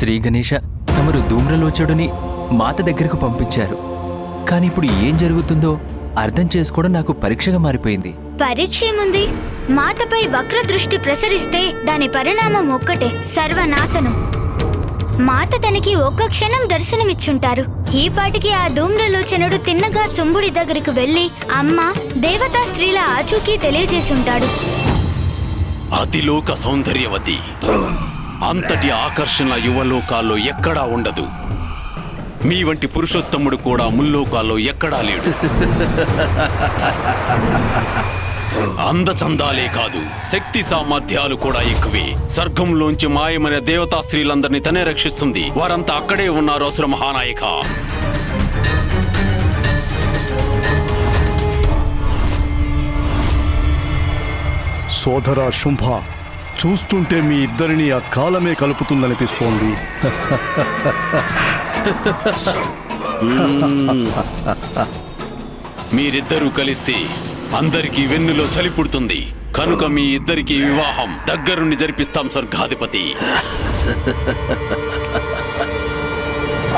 శ్రీ గణేష తమరు ధూమ్రలోచడుని మాత దగ్గరకు పంపించారు. కానీ ఇప్పుడు ఏం జరుగుతుందో అర్థం చేసుకోవడం నాకు పరీక్షగా మారిపోయింది. పరీక్ష ఏముంది మాతపై వక్ర దృష్టి ప్రసరిస్తే దాని పరిణామం ఒక్కటే సర్వనాశనం. మాత తనకి ఒక్క క్షణం దర్శనమిచ్చుంటారు. ఈ పాటికి ఆ ధూమ్రలోచనుడు తిన్నగా శుంభుడి దగ్గరికి వెళ్ళి అమ్మ దేవతా స్త్రీల ఆచూకీ తెలియజేసి ఉంటాడు అతిలోక సౌందర్యవతి. అంతటి ఆకర్షణ యువలోకాల్లో ఎక్కడా ఉండదు. మీ వంటి పురుషోత్తముడు కూడా ముల్లోకాల్లో ఎక్కడా లేడు. అందచందాలే కాదు శక్తి సామర్థ్యాలు కూడా ఎక్కువే. స్వర్గంలోంచి మాయమైన దేవతా స్త్రీలందరినీ తనే రక్షిస్తుంది. వారంతా అక్కడే ఉన్నారు అసుర మహానాయక. సోదరా శుంభ చూస్తుంటే మీ ఇద్దరిని ఆ కాలమే కలుపుతుందనిపిస్తోంది. మీరిద్దరూ కలిస్తే అందరికీ వెన్నులో చలి పుడుతుంది. కనుక మీ ఇద్దరికి వివాహం దగ్గరుండి జరిపిస్తాం స్వర్గాధిపతి.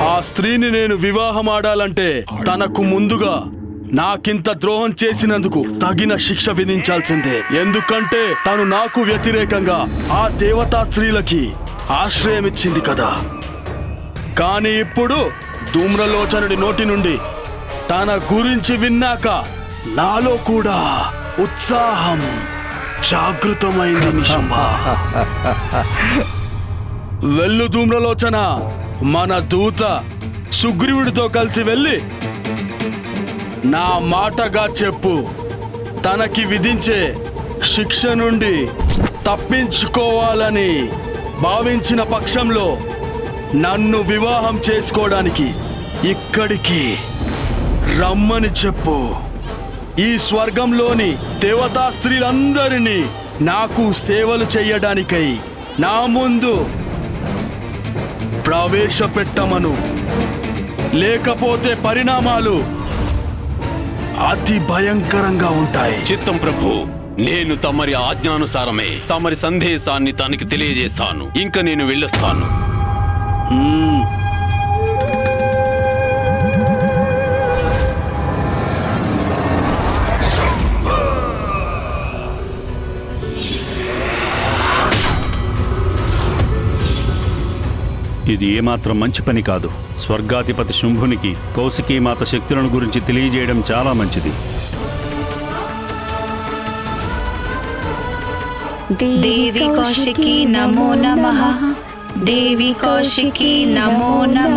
ఆ స్త్రీని నేను వివాహం ఆడాలంటే తనకు ముందుగా నాకింత ద్రోహం చేసినందుకు తగిన శిక్ష విధించాల్సిందే. ఎందుకంటే తను నాకు వ్యతిరేకంగా ఆ దేవతా స్త్రీలకి ఆశ్రయం ఇచ్చింది కదా. కానీ ఇప్పుడు ధూమ్రలోచనుడి నోటి నుండి తన గురించి విన్నాక నాలో కూడా ఉత్సాహం జాగృతమైంది నిశంబ వెళ్ళు ధూమ్రలోచన. మన దూత సుగ్రీవుడితో కలిసి వెళ్ళి నా మాటగా చెప్పు. తనకి విధించే శిక్ష నుండి తప్పించుకోవాలని భావించిన పక్షంలో నన్ను వివాహం చేసుకోవడానికి ఇక్కడికి రమ్మని చెప్పు. ఈ స్వర్గంలోని దేవతా స్త్రీలందరినీ నాకు సేవలు చేయడానికై నా ముందు ప్రవేశపెట్టమను. లేకపోతే పరిణామాలు అతి భయంకరంగా ఉంటాయి. చిత్తం ప్రభు నేను తమరి ఆజ్ఞానుసారమే తమరి సందేశాన్ని తనకి తెలియజేస్తాను. ఇంకా నేను వెళ్ళొస్తాను. ఇది ఏమాత్రం మంచి పని కాదు. స్వర్గాధిపతి శుంభునికి కౌశికీమాత శక్తులను గురించి తెలియజేయడం చాలా మంచిది. దేవి కౌశికి నమో నమ. దేవి కౌశికి నమో నమ.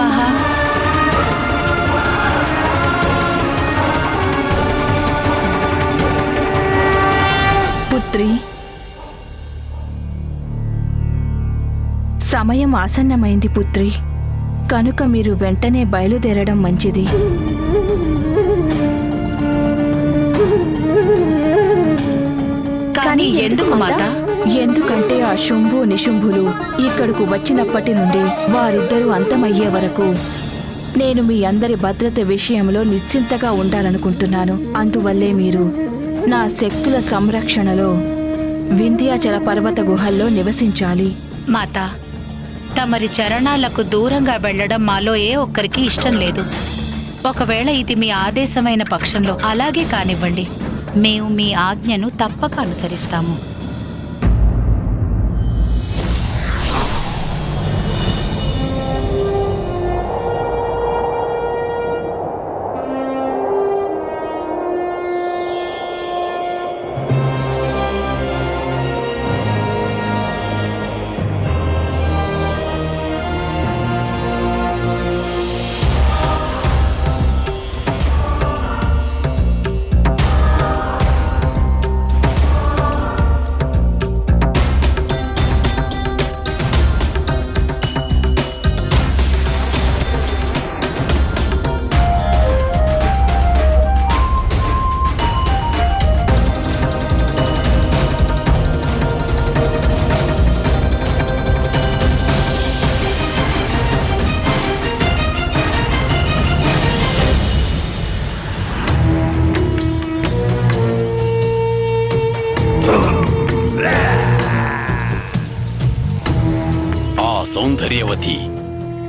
సమయం ఆసన్నమైంది పుత్రి. కనుక మీరు వెంటనే బయలుదేరడం మంచిది. కానీ ఎందుకు మాత? ఎందుకంటే ఆ శుంభు నిశుంభులు ఇక్కడకు వచ్చినప్పటి నుండి వారిద్దరూ అంతమయ్యే వరకు నేను మీ అందరి భద్రత విషయంలో నిశ్చింతగా ఉండాలనుకుంటున్నాను. అందువల్లే మీరు నా శక్తుల సంరక్షణలో వింధ్యాచల పర్వత గుహల్లో నివసించాలి. మాత తమరి చరణాలకు దూరంగా వెళ్ళడం మాలో ఏ ఒక్కరికి ఇష్టం లేదు. ఒకవేళ ఇది మీ ఆదేశమైన పక్షంలో అలాగే కానివ్వండి. మేము మీ ఆజ్ఞను తప్పక అనుసరిస్తాము.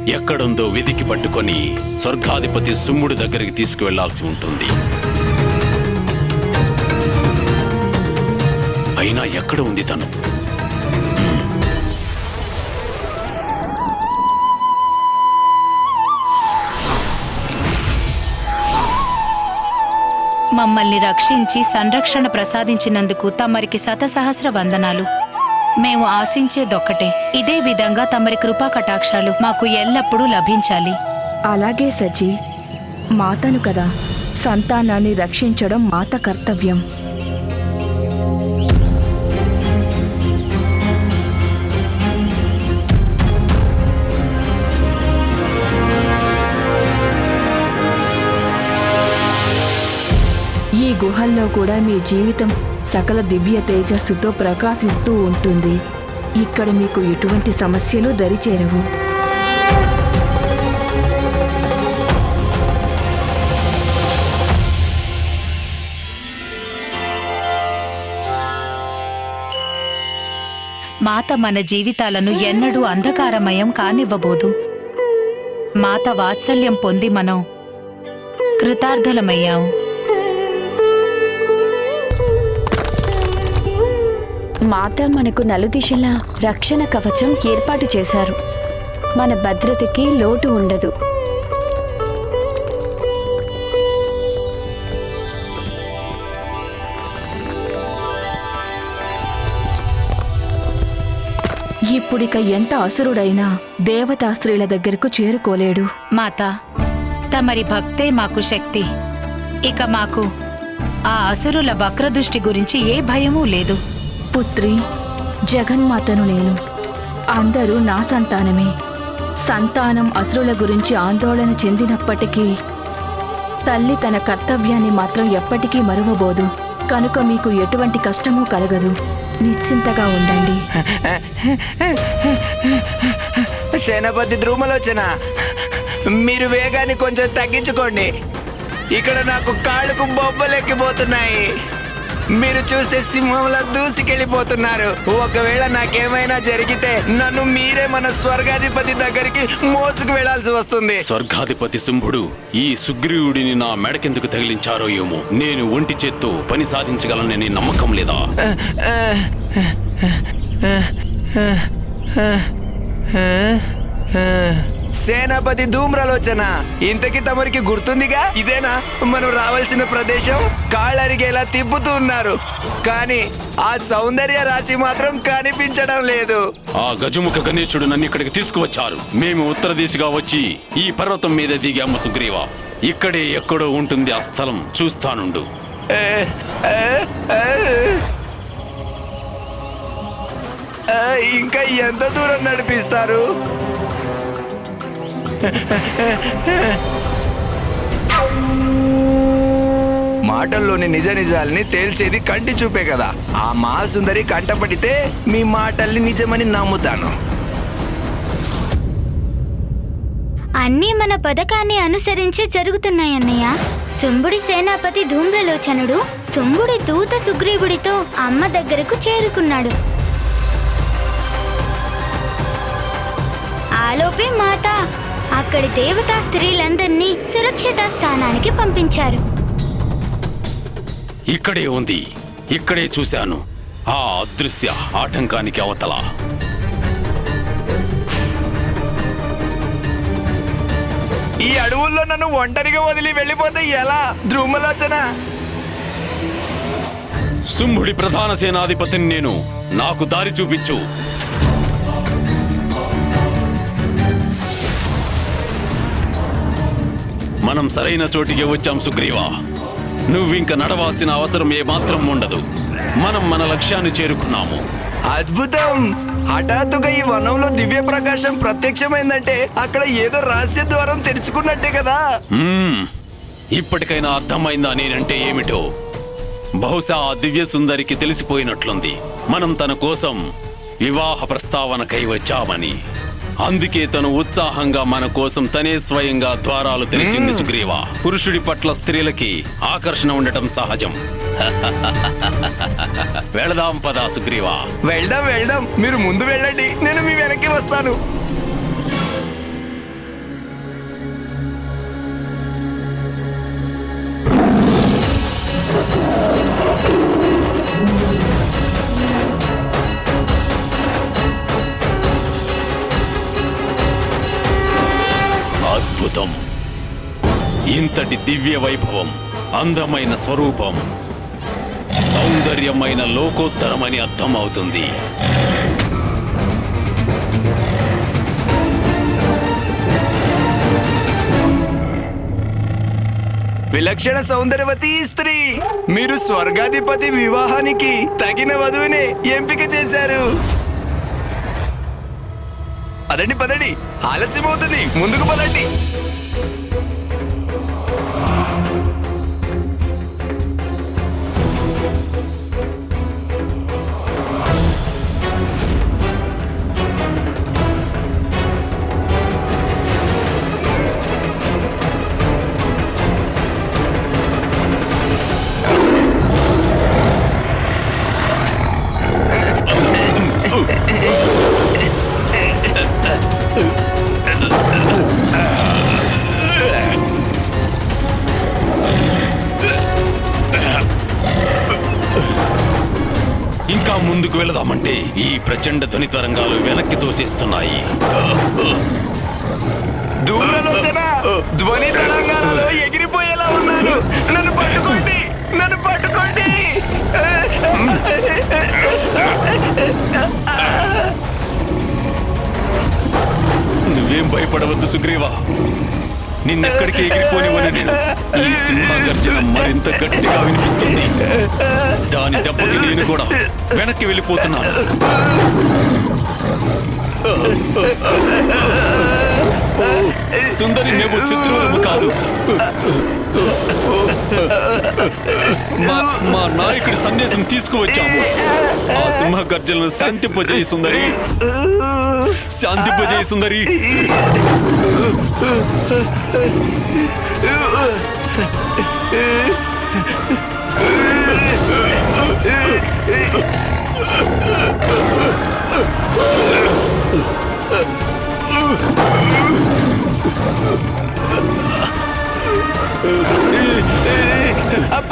ఎక్కడుందో వెదికి పట్టుకొని స్వర్గాధిపతి సుమ్ముడి దగ్గరికి తీసుకువెళ్ళాల్సి ఉంటుంది. అయినా ఎక్కడ ఉంది తను? మమ్మల్ని రక్షించి సంరక్షణ ప్రసాదించినందుకు తమరికి శతసహస్ర వందనాలు. మేము ఆశించేదొక్కటే. ఇదే విధంగా తమరి కృపా కటాక్షాలు మాకు ఎల్లప్పుడూ లభించాలి. అలాగే సజీ మాతను కదా. సంతానాన్ని రక్షించడం మాత కర్తవ్యం. గుహల్లో కూడా మీ జీవితం సకల దివ్య తేజస్సుతో ప్రకాశిస్తూ ఉంటుంది. ఇక్కడ మీకు ఎటువంటి సమస్యలు దరిచేరవు. మాత మన జీవితాలను ఎన్నడూ అంధకారమయం కానివ్వబోదు. మాత వాత్సల్యం పొంది మనం కృతార్థులమయ్యాము మాత మనకు నలుదిశలా రక్షణ కవచం ఏర్పాటు చేశారు. మన భద్రతకి లోటు ఉండదు. ఇప్పుడిక ఎంత అసురుడైనా దేవతా స్త్రీల దగ్గరకు చేరుకోలేడు. మాత తమరి భక్తే మాకు శక్తి. ఇక మాకు ఆ అసురుల వక్రదృష్టి గురించి ఏ భయమూ లేదు. పుత్రి జగన్మాతను నేను. అందరూ నా సంతానమే. సంతానం అసురుల గురించి ఆందోళన చెందినప్పటికీ తల్లి తన కర్తవ్యాన్ని మాత్రం ఎప్పటికీ మరువబోదు. కనుక మీకు ఎటువంటి కష్టమూ కలగదు. నిశ్చింతగా ఉండండి. సేనాపతి ధ్రుమలోచన మీరు వేగాన్ని కొంచెం తగ్గించుకోండి. ఇక్కడ నాకు కాళ్ళకు బొబ్బలెక్కిపోతున్నాయి. మీరు చూస్తే సింహంలా దూసికెళ్ళిపోతున్నారు ఒకవేళ నాకేమైనా జరిగితే నన్ను మీరే మన స్వర్గాధిపతి దగ్గరికి మోసుకు వెళ్ళాల్సి వస్తుంది స్వర్గాధిపతి శుంభుడు ఈ సుగ్రీవుడిని నా మెడకెందుకు తగిలించారో ఏమో నేను ఒంటి చేత్తో పని సాధించగలనని నమ్మకం లేదా సేనాపతి ధూమ్రలోచన. ఇంతకి తమరికి గుర్తుందిగా? ఇదేనా? మనం రావాల్సిన ప్రదేశం? కాళ్ళరిగేలా తిప్పుతూ ఉన్నారు. కానీ ఆ సౌందర్య రాశి మాత్రం కనిపించడం లేదు. ఆ గజముఖ గణేశుడు నన్ను ఇక్కడికి తీసుకువచ్చారు. మేము ఉత్తర దిశగా వచ్చి ఈ పర్వతం మీద దిగాము సుగ్రీవ. ఇక్కడే ఎక్కడో ఉంటుంది ఆ స్థలం. చూస్తానుండు. ఇంకా ఎంత దూరం నడిపిస్తారు? మాటల్లోని నిజ నిజాల్ని తేల్చేది కంటి చూపే కదా. ఆ మహాసుందరి కంటపడితే మీ మాటల్ని నిజమని నమ్ముతాను. అన్నీ మన పథకాన్ని అనుసరించి జరుగుతున్నాయన్నయ్య శుంభుడి సేనాపతి ధూమ్రలోచనుడు శుంభుడి దూత సుగ్రీవుడితో అమ్మ దగ్గరకు చేరుకున్నాడు. ఆలోపే మాత అక్కడి దేవతా స్త్రీలందరినీ సురక్షిత స్థానానికి పంపించారు. ఇక్కడే ఉంది. ఇక్కడే చూశాను. ఆ అదృశ్య ఆటంకానికి అవతల. ఈ అడవుల్లో నన్ను ఒంటరిగా వదిలి వెళ్ళిపోతే ఎలా? ధ్రుమలోచన శుంభుడి ప్రధాన సేనాధిపతిని నేను నాకు దారి చూపించు. మనం సరైన చోటికి వచ్చాం సుగ్రీవా. నువ్వింక నడవాల్సిన అవసరం ఏమాత్రం ఉండదు. మనం మన లక్ష్యాన్ని చేరుకున్నాము. అద్భుతం! హఠాత్తుగా ఈ వనంలో దివ్య ప్రకాశం ప్రత్యక్షమైందంటే అక్కడ ఏదో రహస్య ద్వారం తెరుచుకున్నట్టే కదా. ఇప్పటికైనా అర్థమైందా నేనంటే ఏమిటో? బహుశా ఆ దివ్య సుందరికి తెలిసిపోయినట్లుంది. మనం తన కోసం వివాహ ప్రస్తావనకై వచ్చామని. అందుకే తను ఉత్సాహంగా మన కోసం తనే స్వయంగా ద్వారాలు తెరిచింది సుగ్రీవ. పురుషుడి పట్ల స్త్రీలకి ఆకర్షణ ఉండటం సహజం. వెళదాం పదా సుగ్రీవా. వెళ్దాం వెళ్దాం. మీరు ముందు వెళ్ళండి. నేను మీ వెనక్కి వస్తాను. అద్భుతం. ఇంతటి దివ్య వైభవం అందమైన స్వరూపం సౌందర్యమైన లోకోత్తరమని అర్థమవుతుంది. విలక్షణ సౌందర్యవతి స్త్రీ మీరు స్వర్గాధిపతి వివాహానికి తగిన వధువునే ఎంపిక చేశారు. అదండి పదండి. ఆలస్యం అవుతుంది ముందుకు పదండి. ముందుకు వెళదామంటే ఈ ప్రచండ ధ్వని తరంగాలు వెనక్కి తోసేస్తున్నాయి. ధూమ్రలోచన ధ్వని తెలంగాణలో ఎగిరిపోయేలా ఉన్నాను. నన్ను పట్టుకోండి నన్ను పట్టుకోండి. నువ్వేం భయపడవద్దు సుగ్రీవా. నిన్నెక్కడికి ఎగిరిపోనివ్వను నేను. ఈ సింహ గర్జన మరింత గట్టిగా వినిపిస్తుంది. దాని దెబ్బకి నేను కూడా వెనక్కి వెళ్ళిపోతున్నాను. సుందరి మేము శత్రువులము కాదు. మా నాయకుడి సందేశం తీసుకువచ్చాము ఆ సింహ గర్జలను శాంతింపజేయి సుందరి. శాంతింపజేయి సుందరి. ఆ,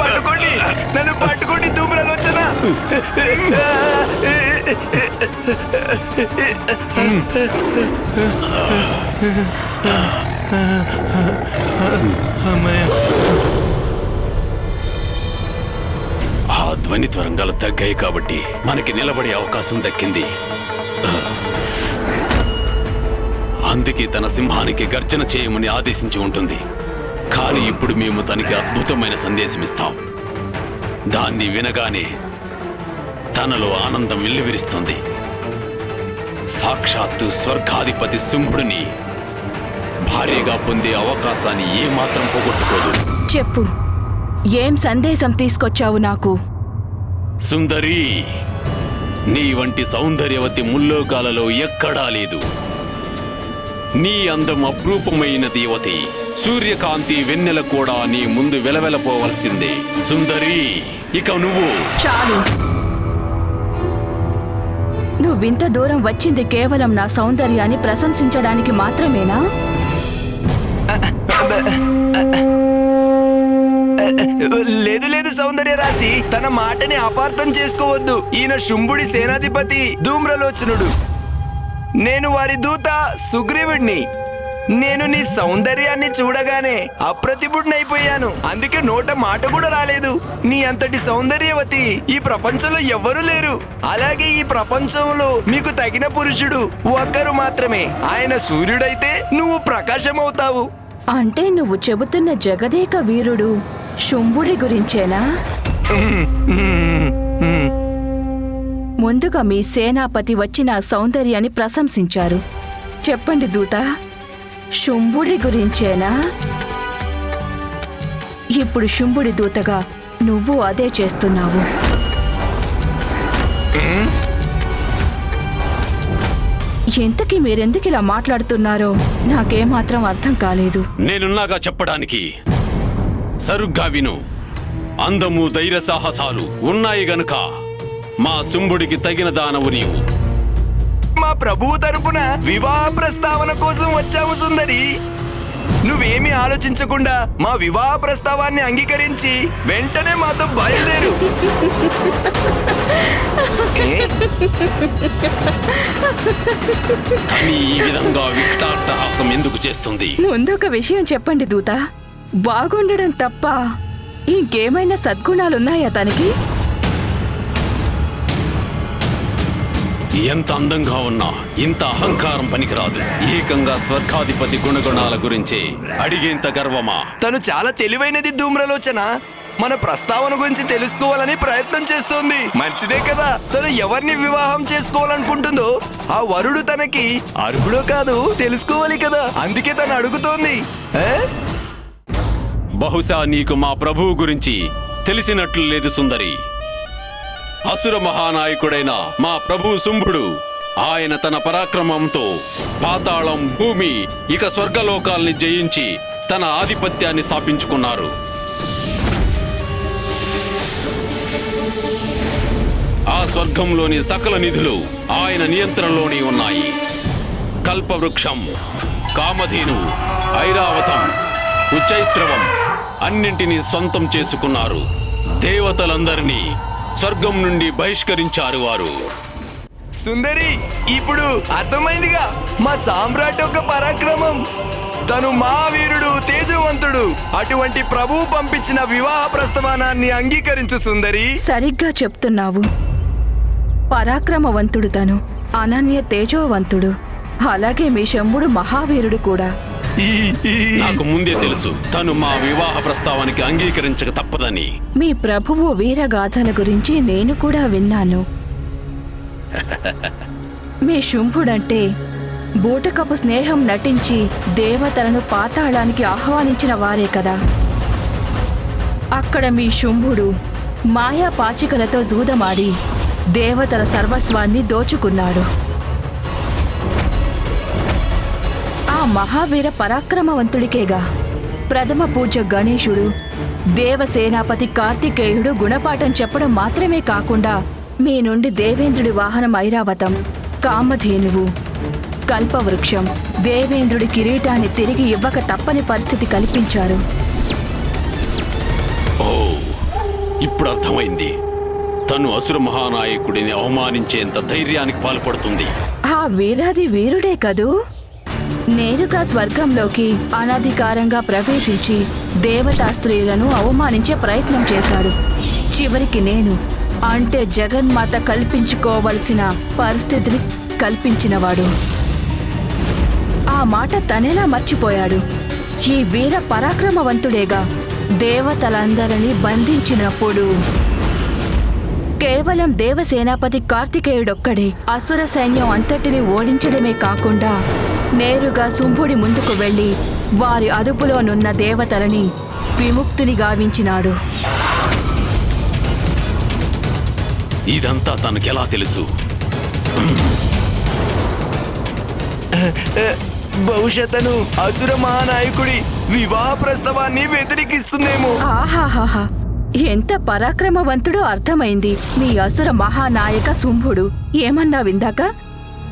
పట్టుకోండి. నన్ను పట్టుకోండి ధూమ్రలోచన ఆ ధ్వని త్వరంగాలు తగ్గాయి కాబట్టి మనకి నిలబడే అవకాశం దక్కింది. అందుకే తన సింహానికి గర్జన చేయమని ఆదేశించి ఉంటుంది. కానీ ఇప్పుడు మేము తనకి అద్భుతమైన సందేశం ఇస్తాం. దాన్ని వినగానే తనలో ఆనందం వెల్లివిరుస్తుంది. సాక్షాత్తు స్వర్గాధిపతి సింహుడిని భార్యగా పొందే అవకాశాన్ని ఏమాత్రం పోగొట్టుకోదు. చెప్పు. ఏం సందేశం తీసుకొచ్చావు నాకు? సుందరి నీ వంటి సౌందర్యవతి ముల్లోకాలలో ఎక్కడా లేదు. నీ అందం అపురూపమైన దేవతి. సూర్యకాంతి వెన్నెల కూడా నీ ముందు వెలవెలపోవలసిందే. సుందరి ఇక నువ్వు. చాలు. నువ్వింత దూరం వచ్చింది కేవలం నా సౌందర్యాన్ని ప్రశంసించడానికి మాత్రమేనా? లేదు లేదు సౌందర్య రాశి. తన మాటని అపార్థం చేసుకోవద్దు. ఈయన శుంభుడి సేనాధిపతి ధూమ్రలోచనుడు. నేను వారి దూత సుగ్రీవుడిని నేను నీ సౌందర్యాన్ని చూడగానే అప్రతిభుడినైపోయాను అందుకే నోట మాట కూడా రాలేదు. నీ అంతటి సౌందర్యవతి ఈ ప్రపంచంలో ఎవ్వరూ లేరు. అలాగే ఈ ప్రపంచంలో మీకు తగిన పురుషుడు ఒక్కరు మాత్రమే. ఆయన సూర్యుడైతే నువ్వు ప్రకాశమవుతావు. అంటే నువ్వు చెబుతున్న జగదేక వీరుడు శుంభుడి గురించేనా? ముందుగా మీ సేనాపతి వచ్చి నా సౌందర్యాన్ని ప్రశంసించారు. చెప్పండి దూత శుంభుడి గురించేనా? ఇప్పుడు శుంభుడి దూతగా నువ్వు అదే చేస్తున్నావు. ఇంతకీ మీరెందుకు ఇలా మాట్లాడుతున్నారో నాకేమాత్రం అర్థం కాలేదు. నేనున్నాగా చెప్పడానికి? సరుగ్గా విను. అందము ధైర్య సాహసాలు ఉన్నాయి గనుక మా శుంభుడికి తగిన దానవు నీవు. మా ప్రభువు తరపున వివాహ ప్రస్తావన కోసం వచ్చాము సుందరి. నువ్వేమీ ఆలోచించకుండా మా వివాహ ప్రస్తావాన్ని అంగీకరించి వెంటనే మాతో బయలుదేరు? తని ఈ విధంగా వికటాట్టహాసం ఎందుకు చేస్తుంది? ముందొక విషయం చెప్పండి దూత. బాగుండడం తప్ప ఇంకేమైనా సద్గుణాలున్నాయా తనకి? ఎంత అందంగా ఉన్నా ఇంత అహంకారం పనికిరాదు. ఏకంగా స్వర్గాధిపతి గుణగుణాల గురించే అడిగేంత గర్వమా? తను చాలా తెలివైనది ధూమ్రలోచన. మన ప్రస్తావన గురించి తెలుసుకోవాలని ప్రయత్నం చేస్తోంది. మంచిదే కదా తను ఎవరిని వివాహం చేసుకోవాలనుకుంటుందో ఆ వరుడు తనకి అర్హుడో కాదు తెలుసుకోవాలి కదా అందుకే తను అడుగుతోంది? బహుశా నీకు మా ప్రభువు గురించి తెలిసినట్లు లేదు సుందరి. అసుర మహానాయకుడైన మా ప్రభు శుంభుడు ఆయన తన పరాక్రమంతో పాతాళం భూమి ఇక స్వర్గలోకాల్ని జయించి తన ఆధిపత్యాన్ని స్థాపించుకున్నారు. ఆ స్వర్గంలోని సకల నిధులు ఆయన నియంత్రణలోనే ఉన్నాయి. కల్పవృక్షం కామధేను ఐరావతం ఉచ్చైశ్రవం అన్నింటినీ సొంతం చేసుకున్నారు. దేవతలందరినీ స్వర్గం నుండి బహిష్కరించారు వారు. సుందరి ఇప్పుడు అర్థమైందిగా. మా సామ్రాట్ యొక్క పరాక్రమం. తను మా వీరుడు తేజవంతుడు. అటువంటి ప్రభువు పంపించిన వివాహ ప్రస్తవానాన్ని అంగీకరించు సుందరి. సరిగ్గా చెప్తున్నావు. పరాక్రమవంతుడు తను. అనన్య తేజోవంతుడు. అలాగే మీ శంభుడు మహావీరుడు కూడా. నాకు ముందే తెలుసు. తను మా వివాహ ప్రస్తావానికి అంగీకరించక తప్పదని. మీ ప్రభువు వీరగాథల గురించి నేను కూడా విన్నాను. మీ శుంభుడంటే బూటకపు స్నేహం నటించి దేవతలను పాతాళానికి ఆహ్వానించిన వారే కదా. అక్కడ మీ శుంభుడు మాయా పాచికలతో జూదమాడి దేవతల సర్వస్వాన్ని దోచుకున్నాడు. మహావీర పరాక్రమవంతుడికేగా. ప్రథమ పూజ గణేశుడు దేవసేనాపతి కార్తికేయుడు గుణపాఠం చెప్పడం మాత్రమే కాకుండా మీ నుండి దేవేంద్రుడి వాహనం ఐరావతం కామధేనువు కల్పవృక్షం దేవేంద్రుడి కిరీటాన్ని తిరిగి ఇవ్వక తప్పని పరిస్థితి కల్పించారు. ఓ ఇప్పుడు అర్థమైంది తను అసుర మహానాయకుడిని అవమానించేంత ధైర్యానికి పాల్పడుతుంది. ఆ వీరాది వీరుడే కదూ? నేరుగా స్వర్గంలోకి అనధికారంగా ప్రవేశించి దేవతా స్త్రీలను అవమానించే ప్రయత్నం చేశాడు. చివరికి నేను అంటే జగన్మాత కల్పించుకోవలసిన పరిస్థితిని కల్పించినవాడు. ఆ మాట తనేలా మర్చిపోయాడు. ఈ వీర పరాక్రమవంతుడేగా దేవతలందరినీ బంధించినప్పుడు. కేవలం దేవసేనాపతి కార్తికేయుడొక్కడే అసుర సైన్యం అంతటిని ఓడించడమే కాకుండా నేరుగా శుంభుడి ముందుకు వెళ్ళి వారి అదుపులోనున్న దేవతలని విముక్తిని గావించినాడు. ఇదంతా తనకెలా తెలుసు? భవిష్యత్తను అసుర మహానాయకుడి వివాహ ప్రస్తవాన్ని వ్యతిరేకిస్తుందేమో ఆహాహాహా. ఎంత పరాక్రమవంతుడో అర్థమైంది. మీ అసుర మహానాయక శుంభుడు ఏమన్నా విందాక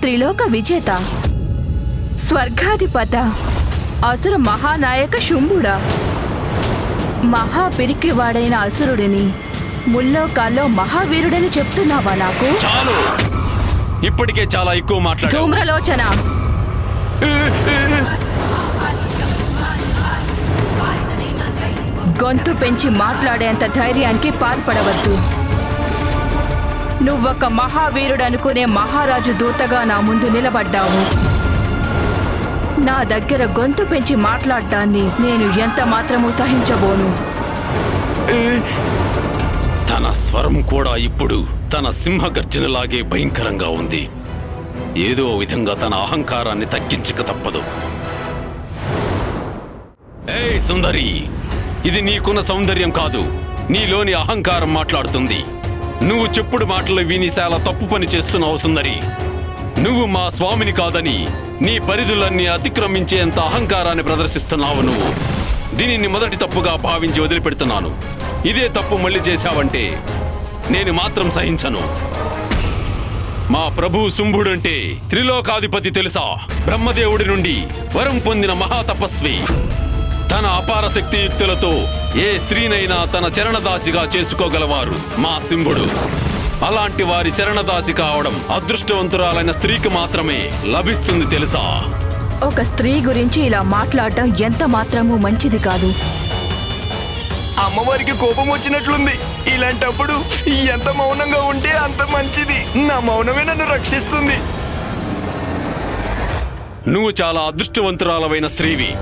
త్రిలోక విజేత. స్వర్గాధిపత అసుర మహానాయక శుంభుడా. మహా పిరికివాడైన అసురుడిని ముల్లోకాల్లో మహావీరుడని చెప్తున్నావా నాకు? చాలు. ఇప్పటికే చాలా ఎక్కువ మాట్లాడు ధూమ్రలోచన. గొంతు పెంచి మాట్లాడేంత ధైర్యానికి పాల్పడవద్దు. నువ్వొక మహావీరుడు అనుకునే మహారాజు దూతగా నా ముందు నిలబడ్డావు. నా దగ్గర గొంతు పెంచి మాట్లాడటాన్ని నేను ఎంత మాత్రము సహించబోను. తన స్వరం కూడా ఇప్పుడు తన సింహ గర్జనలాగే భయంకరంగా ఉంది. ఏదో విధంగా తన అహంకారాన్ని తగ్గించక తప్పదు. ఏయ్ సుందరి! ఇది నీకున్న సౌందర్యం కాదు. నీలోని అహంకారం మాట్లాడుతుంది. నువ్వు చెప్పుడు మాటలు విని చాలా తప్పు పని చేస్తున్నావు సుందరి. నువ్వు మా స్వామిని కాదని నీ పరిధులన్నీ అతిక్రమించేంత అహంకారాన్ని ప్రదర్శిస్తున్నావు నువ్వు. దీనిని మొదటి తప్పుగా భావించి వదిలిపెడుతున్నాను. ఇదే తప్పు మళ్ళీ చేశావంటే నేను మాత్రం సహించను. మా ప్రభు శుంభుడంటే త్రిలోకాధిపతి తెలుసా? బ్రహ్మదేవుడి నుండి వరం పొందిన మహాతపస్వి. తన అపార శక్తియుక్తులతో ఏ స్త్రీనైనా తన చరణదాసిగా చేసుకోగలవారు మా సింహుడు అలాంటి వారి చరణదాసి కావడం అదృష్టవంతురాలైన స్త్రీకి మాత్రమే లభిస్తుంది తెలుసా? ఒక స్త్రీ గురించి ఇలా మాట్లాడటం ఎంత మాత్రమూ మంచిది కాదు. అమ్మవారికి కోపం వచ్చినట్లుంది. ఇలాంటప్పుడు ఎంత మౌనంగా ఉంటే అంత మంచిది. నా మౌనమే నన్ను రక్షిస్తుంది. నువ్వు చాలా అదృష్టవంతురాలవైన స్త్రీవి.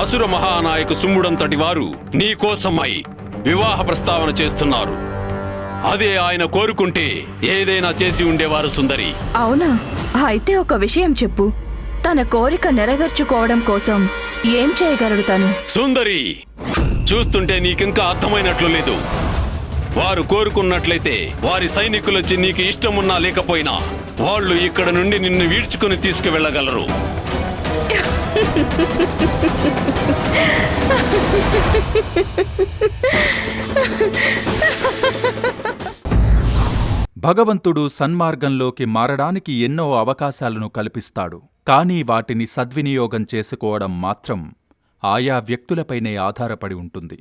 అసుర మహానాయకు సుమ్ముడంతటి వారు నీ కోసమై వివాహ ప్రస్తావన చేస్తున్నారు. అదే ఆయన కోరుకుంటే ఏదైనా చేసి ఉండేవారు సుందరి. అవునా? అయితే ఒక విషయం చెప్పు. తన కోరిక నెరవేర్చుకోవడం కోసం ఏం చేయగలడు తను? సుందరి చూస్తుంటే నీకింకా అర్థమైనట్లు లేదు. వారు కోరుకున్నట్లయితే వారి సైనికులొచ్చి నీకు ఇష్టమున్నా లేకపోయినా వాళ్ళు ఇక్కడ నుండి నిన్ను వీడ్చుకుని తీసుకువెళ్ళగలరు. భగవంతుడు సన్మార్గంలోకి మారడానికి ఎన్నో అవకాశాలను కల్పిస్తాడు. కానీ వాటిని సద్వినియోగం చేసుకోవడం మాత్రం ఆయా వ్యక్తులపైనే ఆధారపడి ఉంటుంది.